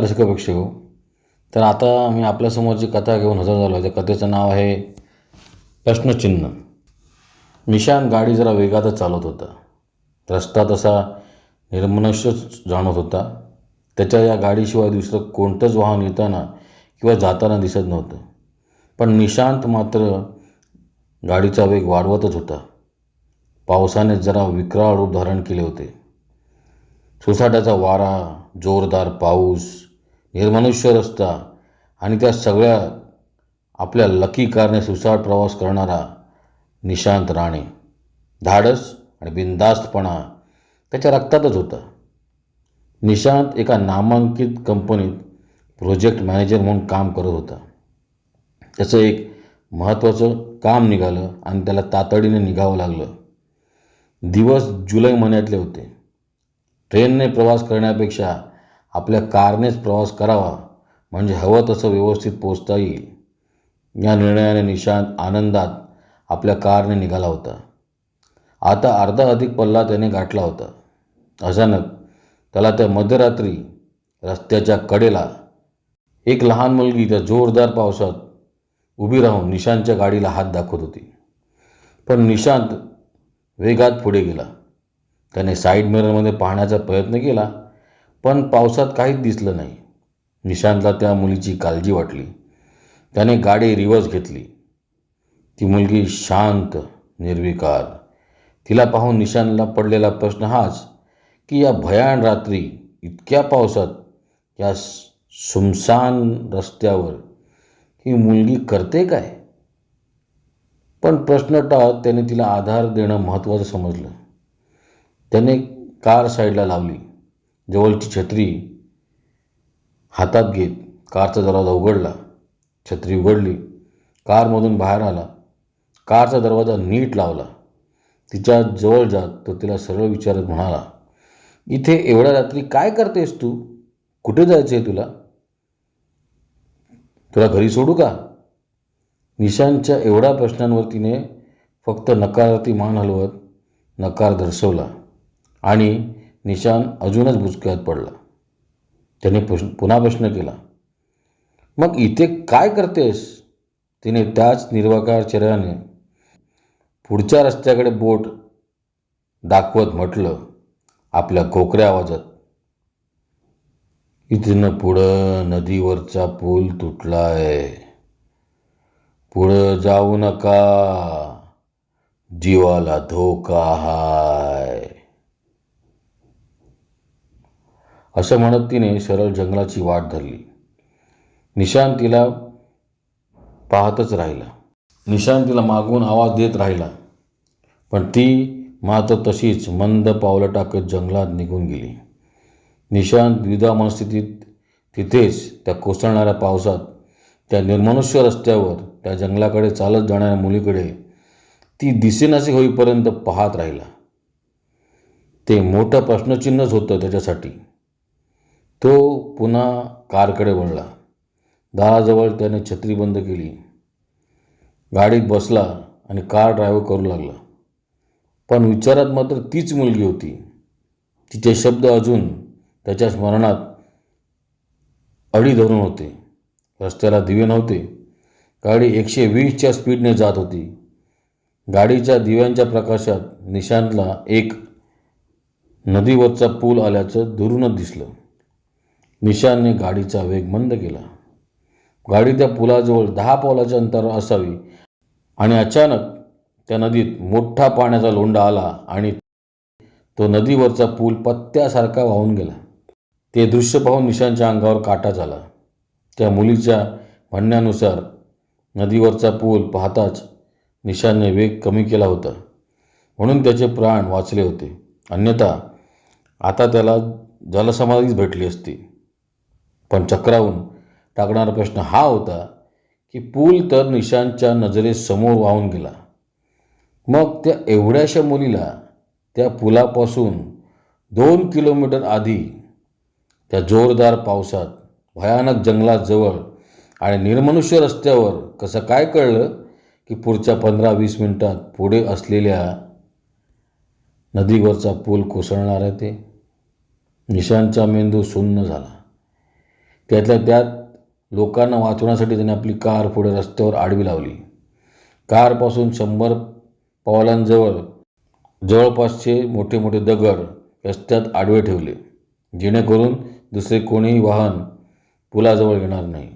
नमस्कार शिक्षक तर आता मी आपल्यासमोर जी कथा घेऊन हजर झालो आहे त्या कथेचं नाव आहे प्रश्नचिन्ह. निशांत गाडी जरा वेगातच चालवत होता. रस्ता तसा निर्मनुष्यच जाणवत होता. त्याच्या या गाडीशिवाय दुसरं कोणतंच वाहन येताना किंवा जाताना दिसत नव्हतं. पण निशांत मात्र गाडीचा वेग वाढवतच होता. पावसाने जरा विक्राळ रूप धारण केले होते. सुसाट्याचा वारा जोरदार पाऊस निर्मनुष्य रस्ता आणि त्या सगळ्या आपल्या लकी कारने सुसाट प्रवास करणारा निशांत राणे. धाडस आणि बिनधास्तपणा त्याच्या रक्तातच होता. निशांत एका नामांकित कंपनीत प्रोजेक्ट मॅनेजर म्हणून काम करत होता. त्याचं एक महत्त्वाचं काम निघालं आणि त्याला तातडीने निघावं लागलं. दिवस जुलै महिन्यातले होते. ट्रेनने प्रवास करण्यापेक्षा आपल्या कारनेच प्रवास करावा म्हणजे हवं तसं व्यवस्थित पोचता येईल. या निर्णयाने निशांत आनंदात आपल्या कारने निघाला होता. आता अर्धा अधिक पल्ला त्याने गाठला होता. अचानक त्याला त्या मध्यरात्री रस्त्याच्या कडेला एक लहान मुलगी त्या जोरदार पावसात उभी राहून निशांतच्या गाडीला हात दाखवत होती. पण निशांत वेगात पुढे गेला. त्याने साईड मिररमध्ये पाहण्याचा प्रयत्न केला. पण पावसात काहीच दिसलं नाही. निशांतला त्या मुलीची काळजी वाटली. त्याने गाडी रिवर्स घेतली. ती मुलगी शांत निर्विकार. तिला पाहून निशांतला पडलेला प्रश्न हाच की या भयान रात्री इतक्या पावसात या सुमसान रस्त्यावर ही मुलगी करते काय? पण प्रश्न टाळत त्याने तिला आधार देणं महत्त्वाचं समजलं. त्याने कार साईडला लावली. जवळची छत्री हातात घेत कारचा दरवाजा उघडला. छत्री उघडली. कारमधून बाहेर आला. कारचा दरवाजा नीट लावला. तिच्या जवळ जात तो तिला सरळ विचारत म्हणाला इथे एवढ्या रात्री काय करतेस तू? कुठे जायचं आहे तुला? तुला घरी सोडू का? निशांच्या एवढ्या प्रश्नांवर तिने फक्त नकारार्थी मान हलवत नकार दर्शवला. आणि निशान अजूनच बुचक्यात पडला. त्याने प्रश्न पुन्हा प्रश्न केला मग इथे काय करतेस? तिने त्याच निर्वाकार चेहऱ्याने पुढच्या रस्त्याकडे बोट दाखवत म्हटलं आपल्या खोकऱ्या आवाजात इथनं पुढं नदीवरचा पूल तुटलाय. पुढं जाऊ नका. जीवाला धोका हा असं म्हणत तिने सरळ जंगलाची वाट धरली. निशांतीला पाहतच राहिला. निशांतीला मागून आवाज देत राहिला. पण ती मात्र तशीच मंद पावलं टाकत जंगलात निघून गेली. निशांत द्विधा मनस्थितीत तिथेच त्या कोसळणाऱ्या पावसात त्या निर्मनुष्य रस्त्यावर त्या जंगलाकडे चालत जाणाऱ्या मुलीकडे ती दिसेनासे होईपर्यंत पाहत राहिला. ते मोठं प्रश्नचिन्हच होतं त्याच्यासाठी. तो पुन्हा कारकडे वळला. दाराजवळ त्याने छत्री बंद केली. गाडीत बसला आणि कार ड्रायव्हर करू लागला. पण विचारात मात्र तीच मुलगी होती. तिचे शब्द अजून त्याच्या स्मरणात अडी धरून होते. रस्त्याला दिवे नव्हते. गाडी एकशे वीसच्या स्पीडने जात होती. गाडीच्या दिव्यांच्या प्रकाशात निशांतला एक नदीवरचा पूल आल्याचं दुरूनच दिसलं. निशानने गाडीचा वेग मंद केला. गाडी त्या पुलाजवळ दहा पावलाच्या अंतरावर असावी आणि अचानक त्या नदीत मोठा पाण्याचा लोंढा आला आणि तो नदीवरचा पूल पत्त्यासारखा वाहून गेला. ते दृश्य पाहून निशांच्या अंगावर काटा झाला. त्या मुलीच्या म्हणण्यानुसार नदीवरचा पूल पाहताच निशानने वेग कमी केला होता. म्हणून त्याचे प्राण वाचले होते. अन्यथा आता त्याला जलसमाधीच भेटली असती. पण चक्रावून टाकणारा प्रश्न हा होता की पूल तर निशांतच्या नजरेसमोर वाहून गेला. मग त्या एवढ्याशा मुलीला त्या पुलापासून दोन किलोमीटर आधी त्या जोरदार पावसात भयानक जंगलाजवळ आणि निर्मनुष्य रस्त्यावर कसं काय कळलं की पुढच्या पंधरा वीस मिनिटात पुढे असलेल्या नदीवरचा पूल कोसळणार आहे ते? निशांतचा मेंदू सुन्न झाला. त्यातल्या त्यात लोकांना वाचवण्यासाठी त्याने आपली कार पुढे रस्त्यावर आडवी लावली. कारपासून शंभर पावलांजवळ जवळपासचे मोठे मोठे दगड रस्त्यात आडवे ठेवले जेणेकरून दुसरे कोणीही वाहन पुलाजवळ येणार नाही.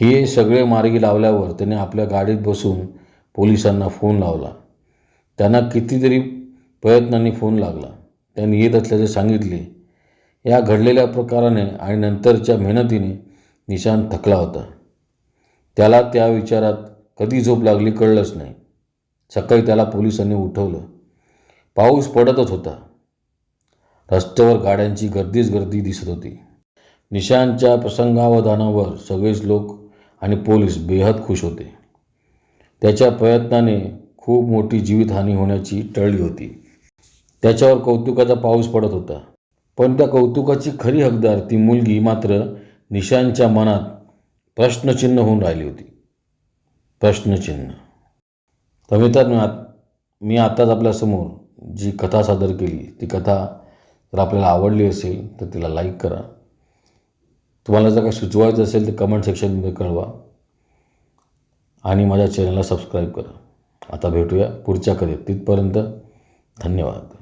हे सगळे मार्गी लावल्यावर त्याने आपल्या गाडीत बसून पोलिसांना फोन लावला. त्यांना कितीतरी प्रयत्नांनी फोन लागला. त्यांनी येत असल्याचे सांगितले. या घडलेल्या प्रकाराने आणि नंतरच्या मेहनतीने निशान थकला होता. त्याला त्या विचारात कधी झोप लागली कळलंच नाही. सकाळी त्याला पोलिसांनी उठवलं. पाऊस पडतच होता. रस्त्यावर गाड्यांची गर्दीच गर्दी दिसत होती. निशांच्या प्रसंगावधानावर सगळेच लोक आणि पोलीस बेहद खुश होते. त्याच्या प्रयत्नाने खूप मोठी जीवितहानी होण्याची टळली होती. त्याच्यावर कौतुकाचा पाऊस पडत होता. पण त्या कौतुकाची खरी हकदार ती मुलगी मात्र निशांच्या मनात प्रश्नचिन्ह होऊन राहिली होती. प्रश्नचिन्ह. तर मित्रांनो आत मी आत्ताच आपल्यासमोर जी कथा सादर केली ती कथा जर आपल्याला आवडली असेल तर तिला लाईक करा. तुम्हाला जर काही सुचवायचं असेल तर कमेंट सेक्शनमध्ये कळवा. आणि माझ्या चॅनलला सबस्क्राईब करा. आता भेटूया पुढच्या कधीत तिथपर्यंत धन्यवाद.